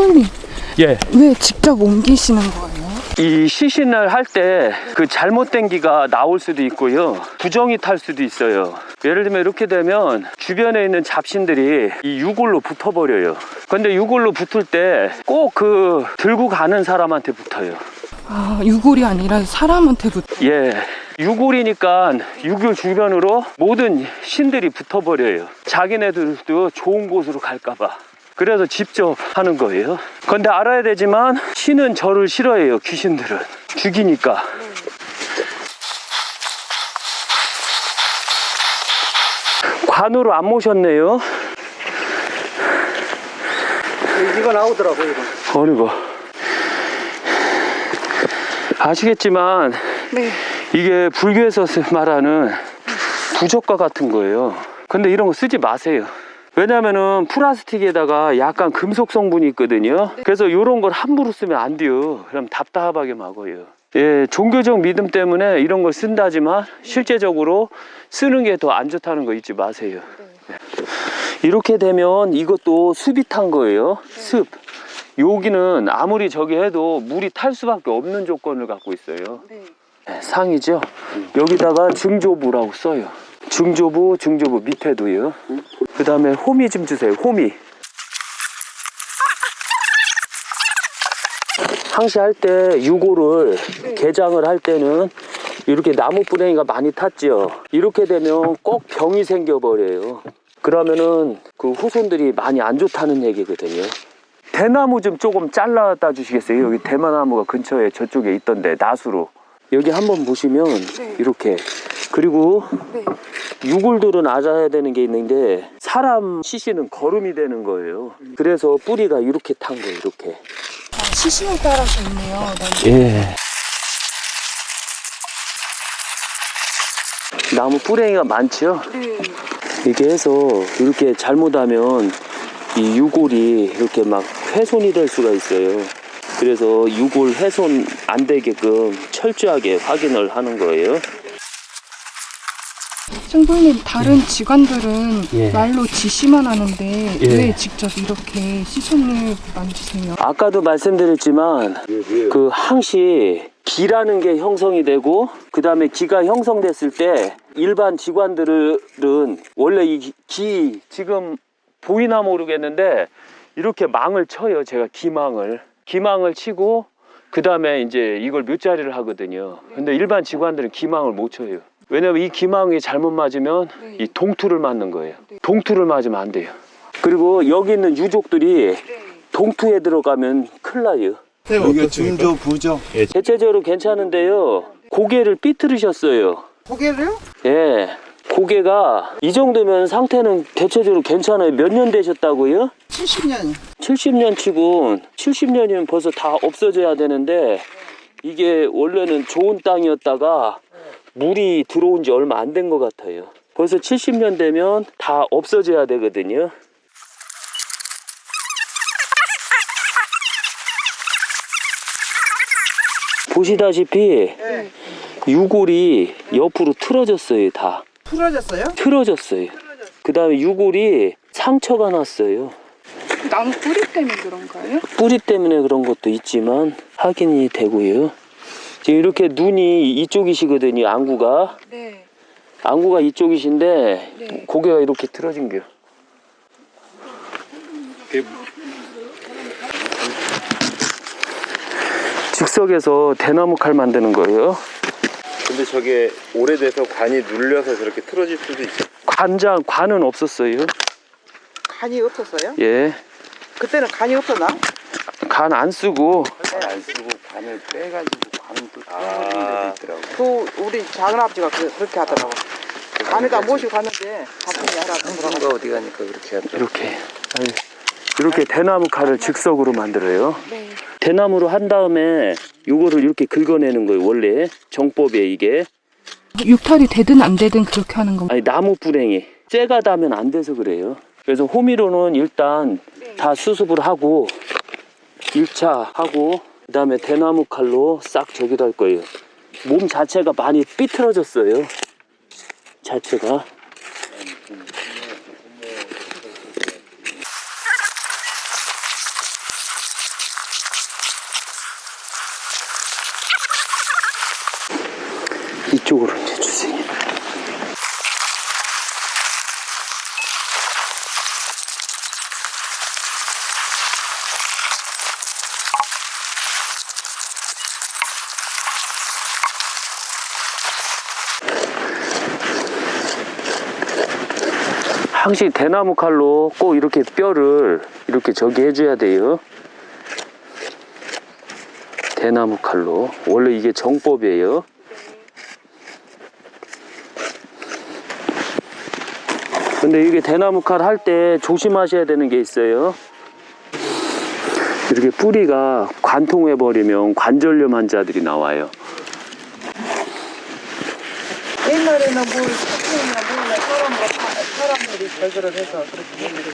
생불님 예. 왜 직접 옮기시는 거예요? 이 시신을 할 때 그 잘못된 기가 나올 수도 있고요. 부정이 탈 수도 있어요. 예를 들면 이렇게 되면 주변에 있는 잡신들이 이 유골로 붙어버려요. 근데 유골로 붙을 때 꼭 그 들고 가는 사람한테 붙어요. 아 유골이 아니라 사람한테부터 예. 유골이니까 유골 주변으로 모든 신들이 붙어버려요. 자기네들도 좋은 곳으로 갈까봐. 그래서 직접 하는 거예요. 근데 알아야 되지만 신은 저를 싫어해요. 귀신들은 죽이니까. 관으로 안 모셨네요. 이거 나오더라고 이거. 어느 거. 아시겠지만 네 이게 불교에서 쓰- 말하는 부적과 같은 거예요. 근데 이런 거 쓰지 마세요. 왜냐면은 플라스틱에다가 약간 금속 성분이 있거든요. 그래서 이런 걸 함부로 쓰면 안 돼요. 그럼 답답하게 막어요. 예, 종교적 믿음 때문에 이런 걸 쓴다지만 실제적으로 쓰는 게 더 안 좋다는 거 잊지 마세요. 네. 이렇게 되면 이것도 습이 탄 거예요. 습. 여기는 아무리 저기 해도 물이 탈 수밖에 없는 조건을 갖고 있어요. 네. 네, 상이죠. 여기다가 증조부라고 써요. 증조부, 증조부 밑에도요. 그 다음에 호미 좀 주세요. 호미. 항시할 때 유골을 개장을 할 때는 이렇게 나무 뿌랭이가 많이 탔죠. 이렇게 되면 꼭 병이 생겨버려요. 그러면은 그 후손들이 많이 안 좋다는 얘기거든요. 대나무 좀 조금 잘라다 주시겠어요? 여기 대마나무가 근처에 저쪽에 있던데 나수로. 여기 한번 보시면 네. 이렇게 그리고 네. 유골들은 알아야 되는 게 있는데 사람 시신은 거름이 되는 거예요. 그래서 뿌리가 이렇게 탄 거예요. 이렇게. 아, 시신에 따라서 있네요. 네. 예. 나무 뿌랭이가 많죠? 네. 이렇게 해서 이렇게 잘못하면 이 유골이 이렇게 막 훼손이 될 수가 있어요. 그래서 유골 훼손 안 되게끔 철저하게 확인을 하는 거예요. 생불님 다른 직원들은 예. 말로 지시만 하는데 예. 왜 직접 이렇게 시선을 만지세요? 아까도 말씀드렸지만 그 항시 기라는 게 형성이 되고 그 다음에 기가 형성됐을 때 일반 직관들은 원래 이 기 지금 보이나 모르겠는데 이렇게 망을 쳐요 제가 기망을 기망을 치고 그 다음에 이제 이걸 몇 자리를 하거든요 근데 일반 직관들은 기망을 못 쳐요 왜냐면 이 기망이 잘못 맞으면 이 동투를 맞는 거예요 동투를 맞으면 안 돼요 그리고 여기 있는 유족들이 동투에 들어가면 큰일 나요 이게 중조 부죠. 대체적으로 괜찮은데요. 고개를 삐뚤으셨어요. 고개를요? 예. 고개가 이 정도면 상태는 대체적으로 괜찮아요. 몇 년 되셨다고요? 70년. 70년 치고 70년이면 벌써 다 없어져야 되는데 이게 원래는 좋은 땅이었다가 물이 들어온 지 얼마 안 된 것 같아요. 벌써 70년 되면 다 없어져야 되거든요. 보시다시피 네. 유골이 옆으로 틀어졌어요, 다. 풀어졌어요? 틀어졌어요. 그 다음에 유골이 상처가 났어요. 나무 뿌리 때문에 그런가요? 뿌리 때문에 그런 것도 있지만 확인이 되고요. 지금 이렇게 눈이 이쪽이시거든요, 안구가. 네. 안구가 이쪽이신데 네. 고개가 이렇게 틀어진 거요. 즉석에서 대나무 칼 만드는 거예요. 근데 저게 오래돼서 관이 눌려서 저렇게 틀어질 수도 있죠. 관장 관은 없었어요. 간이 없었어요? 예, 그때는 간이 없었나? 간 안 쓰고 안 쓰고 관을 빼가지고 관을 또 아. 틀어버리는 데도 있더라고. 그 우리 작은 아버지가 그, 렇게 하더라고. 간에다 모시고 갔는데 하나 친구가 들어가. 어디 가니까 그렇게 하더라고. 이렇게 아유, 이렇게 대나무 칼을 즉석으로 만들어요. 네. 대나무로 한 다음에 요거를 이렇게 긁어내는 거예요. 원래 정법에 이게 육탈이 되든 안 되든 그렇게 하는 건가요? 아니 나무 뿌랭이 째가 닿으면 안 돼서 그래요. 그래서 호미로는 일단 다 수습을 하고 1차 하고 그 다음에 대나무 칼로 싹 저기다 할 거예요. 몸 자체가 많이 삐뚤어졌어요. 자체가 항시 대나무 칼로 꼭 이렇게 뼈를 이렇게 저기 해줘야 돼요. 대나무 칼로. 원래 이게 정법이에요. 근데 이게 대나무 칼 할 때 조심하셔야 되는 게 있어요. 이렇게 뿌리가 관통해 버리면 관절염 환자들이 나와요. 옛날에는 뭘 사탕이나 뭐나 사람 사람들이 결절을 해서 그렇게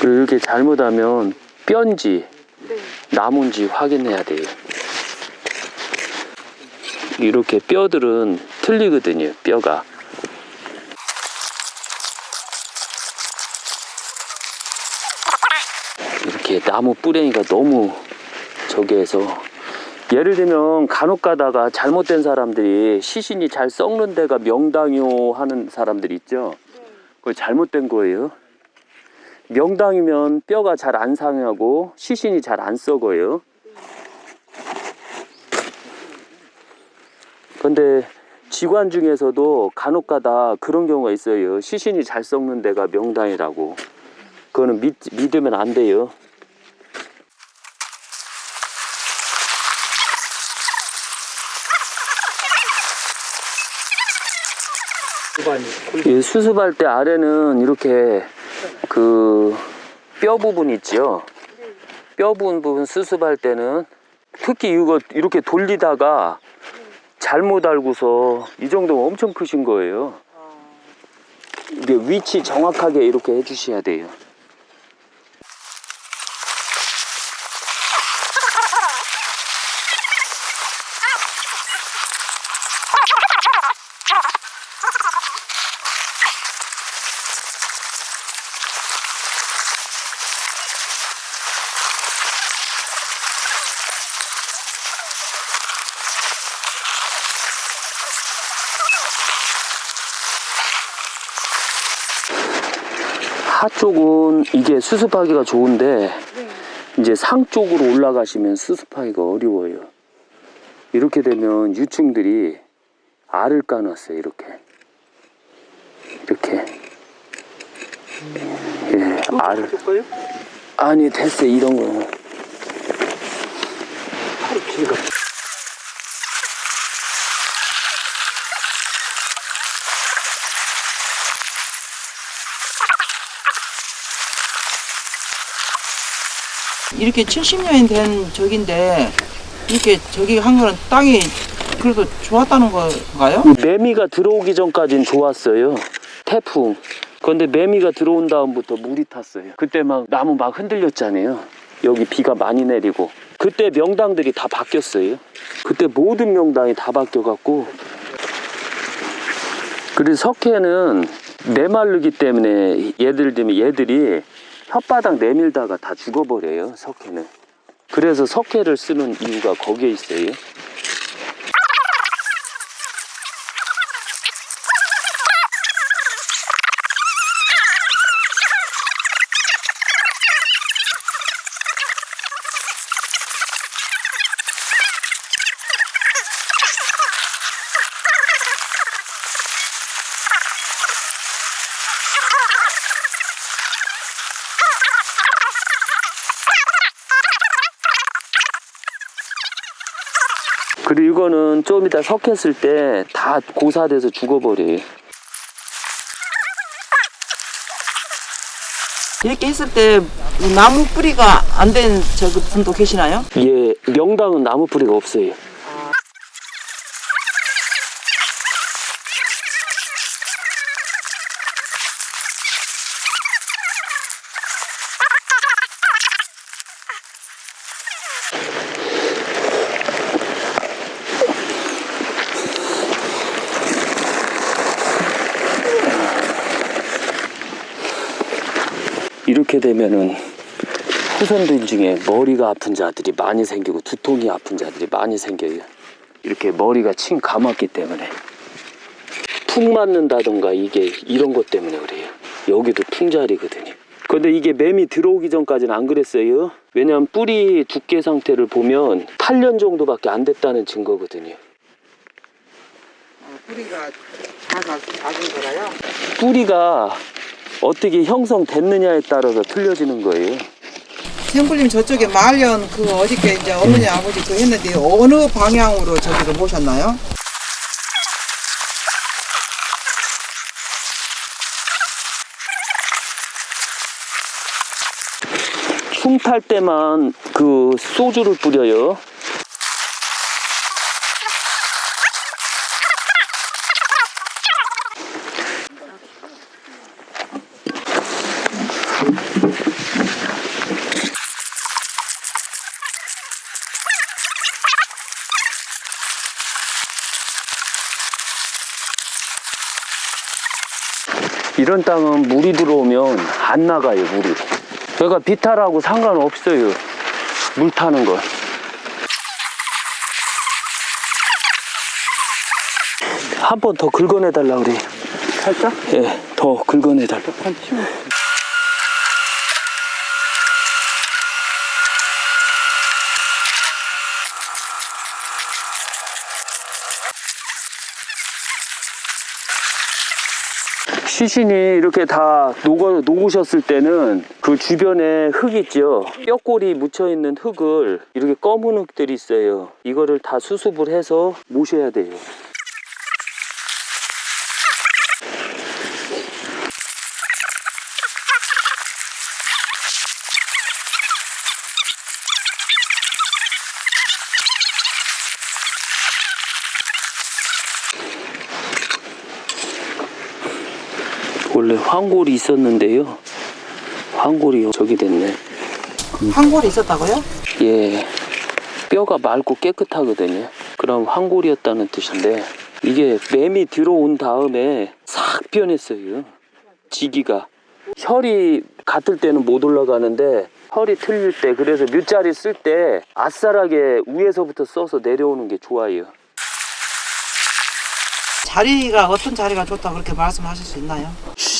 그리고 이렇게 잘못하면 뼈인지 나무인지 확인해야 돼요. 이렇게 뼈들은 틀리거든요, 뼈가. 이렇게 나무 뿌랭이가 너무 저기 해서 예를 들면 간혹 가다가 잘못된 사람들이 시신이 잘 썩는 데가 명당요 하는 사람들이 있죠. 그거 잘못된 거예요. 명당이면 뼈가 잘 안 상하고 시신이 잘 안 썩어요. 근데 직관 중에서도 간혹 가다 그런 경우가 있어요. 시신이 잘 썩는 데가 명당이라고. 그거는 믿, 믿으면 안 돼요. 수습할 때 아래는 이렇게 그 뼈 부분 있죠. 뼈 부분 수습할 때는 특히 이거 이렇게 돌리다가 잘못 알고서 이 정도면 엄청 크신 거예요. 이게 위치 정확하게 이렇게 해주셔야 돼요. 하 쪽은 이게 수습하기가 좋은데 이제 상 쪽으로 올라가시면 수습하기가 어려워요. 이렇게 되면 유충들이 알을 까놨어요. 이렇게. 이렇게. 예, 알을. 아니 됐어 요 이런 거는 이렇게 70년이 된 적인데 이렇게 저기 한 거는 땅이 그래도 좋았다는 건가요? 매미가 들어오기 전까진 좋았어요. 태풍. 그런데 매미가 들어온 다음부터 물이 탔어요. 그때 막 나무 막 흔들렸잖아요. 여기 비가 많이 내리고. 그때 명당들이 다 바뀌었어요. 그때 모든 명당이 다 바뀌어갖고. 그래서 석회는 내마르기 때문에 얘들 들면 얘들이 혓바닥 내밀다가 다 죽어버려요. 석회는. 그래서 석회를 쓰는 이유가 거기에 있어요. 이따 석했을 때 다 고사돼서 죽어버려요. 이렇게 했을 때 나무 뿌리가 안 된 저그 분도 계시나요? 예, 명당은 나무 뿌리가 없어요. 되면은 후손들 중에 머리가 아픈 자들이 많이 생기고 두통이 아픈 자들이 많이 생겨요. 이렇게 머리가 칭 감았기 때문에 푹 맞는다던가 이게 이런 것 때문에 그래요. 여기도 풍자리거든요. 근데 이게 매미 들어오기 전까지는 안 그랬어요. 왜냐면 뿌리 두께 상태를 보면 8년 정도밖에 안 됐다는 증거거든요. 어, 뿌리가 작은 거라요? 뿌리가 어떻게 형성됐느냐에 따라서 틀려지는 거예요. 생불님 저쪽에 말년 그 어저께 이제 어머니 아버지 그 했는데 어느 방향으로 저기를 모셨나요? 숨탈 때만 그 소주를 뿌려요. 이런 땅은 물이 들어오면 안 나가요, 물이. 그러니까 비탈하고 상관없어요. 물 타는 건. 한 번 더 긁어내 달라 그래. 살짝? 예, 더 긁어내 달라. 시신이 이렇게 다 녹아, 녹으셨을 때는 그 주변에 흙 있죠. 뼈골이 묻혀 있는 흙을 이렇게 검은 흙들이 있어요. 이거를 다 수습을 해서 모셔야 돼요. 원래 황골이 있었는데요. 황골이 저기 됐네. 황골이 있었다고요? 예. 뼈가 맑고 깨끗하거든요. 그럼 황골이었다는 뜻인데 이게 매미 들어온 다음에 싹 변했어요. 지기가. 혈이 같을 때는 못 올라가는데 혈이 틀릴 때 그래서 뮤자리 쓸 때 아싸하게 위에서부터 써서 내려오는 게 좋아요. 자리가 어떤 자리가 좋다 그렇게 말씀하실 수 있나요?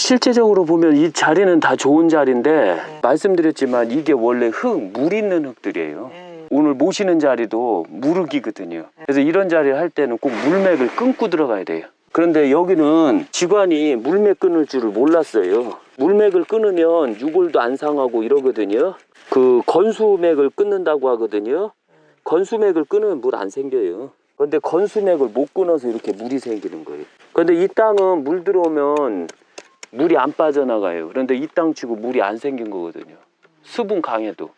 실제적으로 보면 이 자리는 다 좋은 자리인데 말씀드렸지만 이게 원래 흙, 물 있는 흙들이에요. 네. 오늘 모시는 자리도 무르기거든요. 그래서 이런 자리를 할 때는 꼭 물맥을 끊고 들어가야 돼요. 그런데 여기는 직관이 물맥 끊을 줄을 몰랐어요. 물맥을 끊으면 유골도 안 상하고 이러거든요. 그 건수맥을 끊는다고 하거든요. 건수맥을 끊으면 물 안 생겨요. 근데 건수맥을 못 끊어서 이렇게 물이 생기는 거예요. 근데 이 땅은 물 들어오면 물이 안 빠져나가요. 그런데 이 땅 치고 물이 안 생긴 거거든요. 수분 강해도.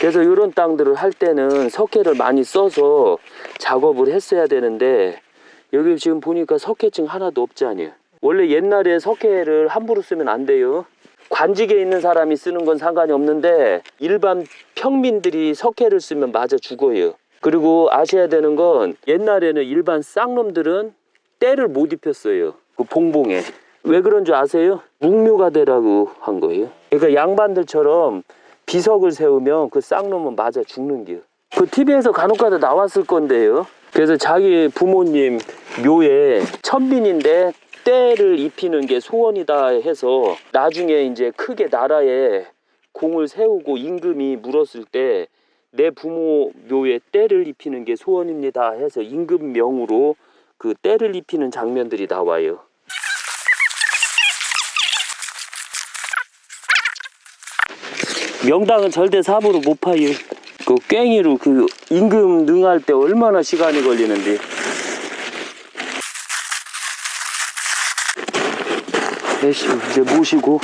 그래서 이런 땅들을 할 때는 석회를 많이 써서 작업을 했어야 되는데 여기 지금 보니까 석회증 하나도 없지 않아요. 원래 옛날에 석회를 함부로 쓰면 안 돼요. 관직에 있는 사람이 쓰는 건 상관이 없는데 일반 평민들이 석회를 쓰면 맞아 죽어요. 그리고 아셔야 되는 건 옛날에는 일반 쌍놈들은 때를 못 입혔어요. 그 봉봉에. 왜 그런 줄 아세요? 묵묘가 되라고 한 거예요. 그러니까 양반들처럼 비석을 세우면 그 쌍놈은 맞아 죽는 겨. 그 TV에서 간혹가다 나왔을 건데요. 그래서 자기 부모님 묘에 천빈인데 때를 입히는 게 소원이다 해서 나중에 이제 크게 나라에 공을 세우고 임금이 물었을 때 내 부모 묘에 때를 입히는 게 소원입니다 해서 임금명으로 그 때를 입히는 장면들이 나와요. 명당은 절대 사부로 못 파요. 그 꽹이로 그 임금 능할 때 얼마나 시간이 걸리는데. 대시 이제 모시고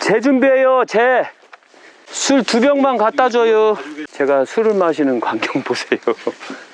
제 준비해요. 제. 술두 병만 갖다 줘요. 제가 술을 마시는 광경 보세요.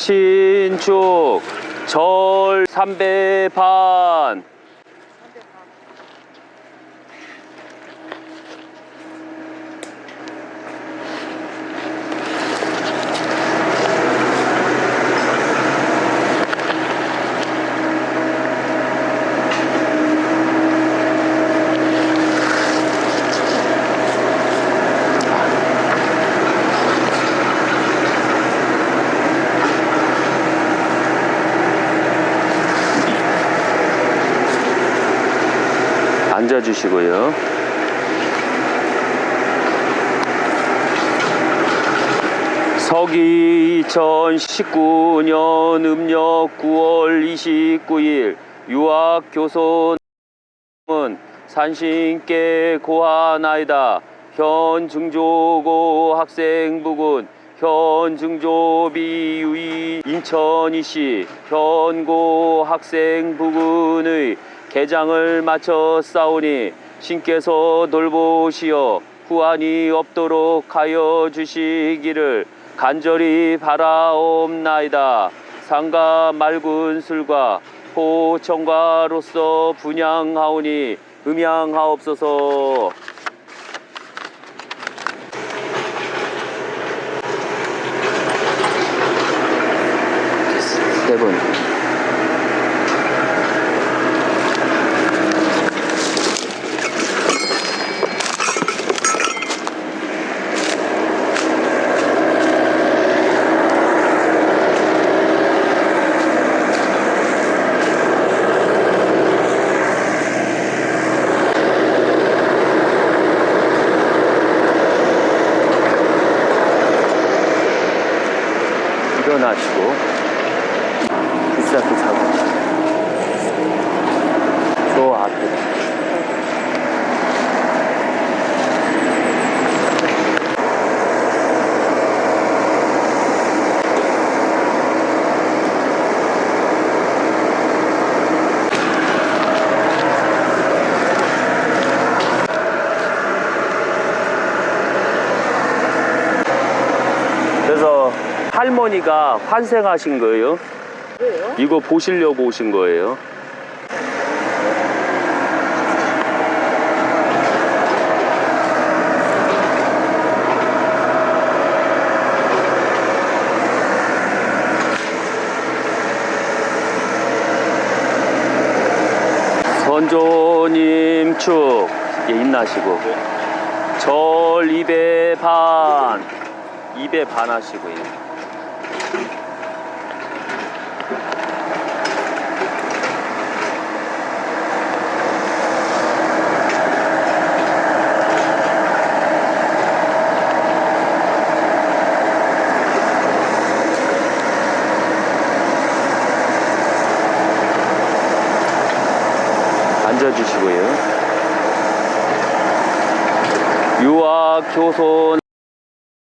신축 절 3배 반 앉아주시고요. 서기 2019년 음력 9월 29일 유학교손은 산신께 고하나이다. 현 증조고 학생부군 현 증조비 유이 인천이시 현고 학생부군의 개장을 마쳐 싸우니 신께서 돌보시어 후환이 없도록 하여 주시기를 간절히 바라옵나이다. 상가 맑은 술과 포청가로서 분양하오니 음양하옵소서. 세 분. 일어나시고 비싸게 잡으시고 저 앞에 그래서 할머니가 환생하신 거예요? 이거 보시려고 오신 거예요? 선조님 축 예, 인나시고 절 2배 반 2배 반 하시고요. 앉아주시고요. 유학교손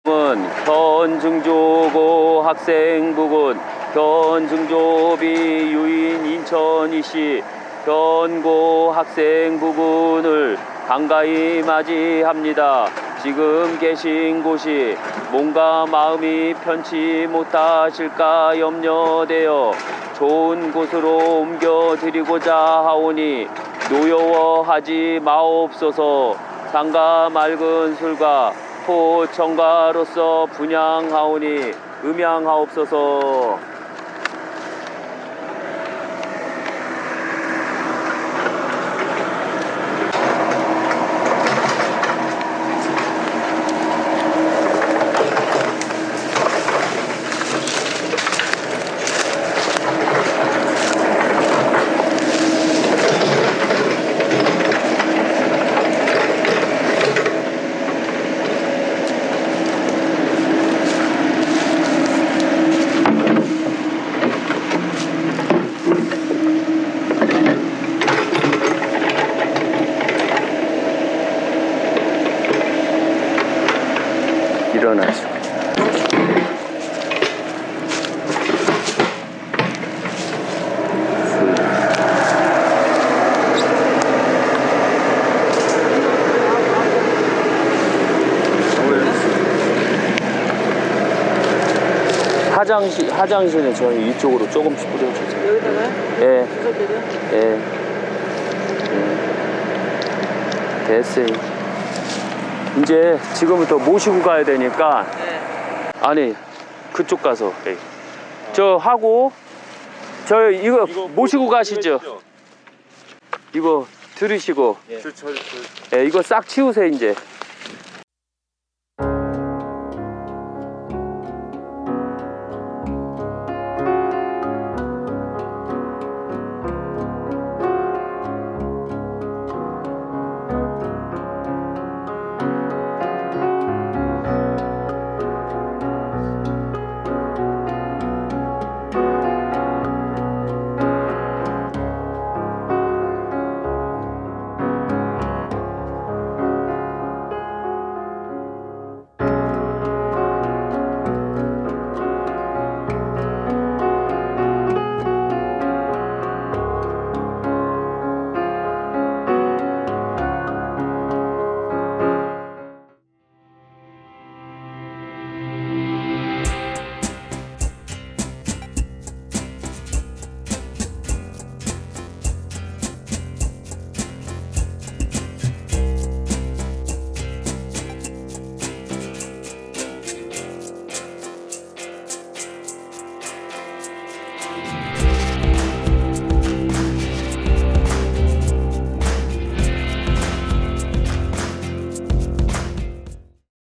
은 현증조고 학생부군 현증조비 유인 인천이시 현고 학생부군을 반가이 맞이합니다. 지금 계신 곳이 몸과 마음이 편치 못하실까 염려되어 좋은 곳으로 옮겨드리고자 하오니 노여워하지 마옵소서. 상가 맑은 술과 포청가로서 분양하오니 음양하옵소서 일어났습니다. 화장실, 화장실은 저희 이쪽으로 조금씩 뿌려주세요. 여기다가요? 예. 예. 예. 됐어요. 이제 지금부터 모시고 가야 되니까 네. 아니 그쪽 가서 예. 저 하고 저 이거, 모시고 가시죠. 이거 들으시고 저, 저, 저, 예, 이거 싹 치우세요 이제.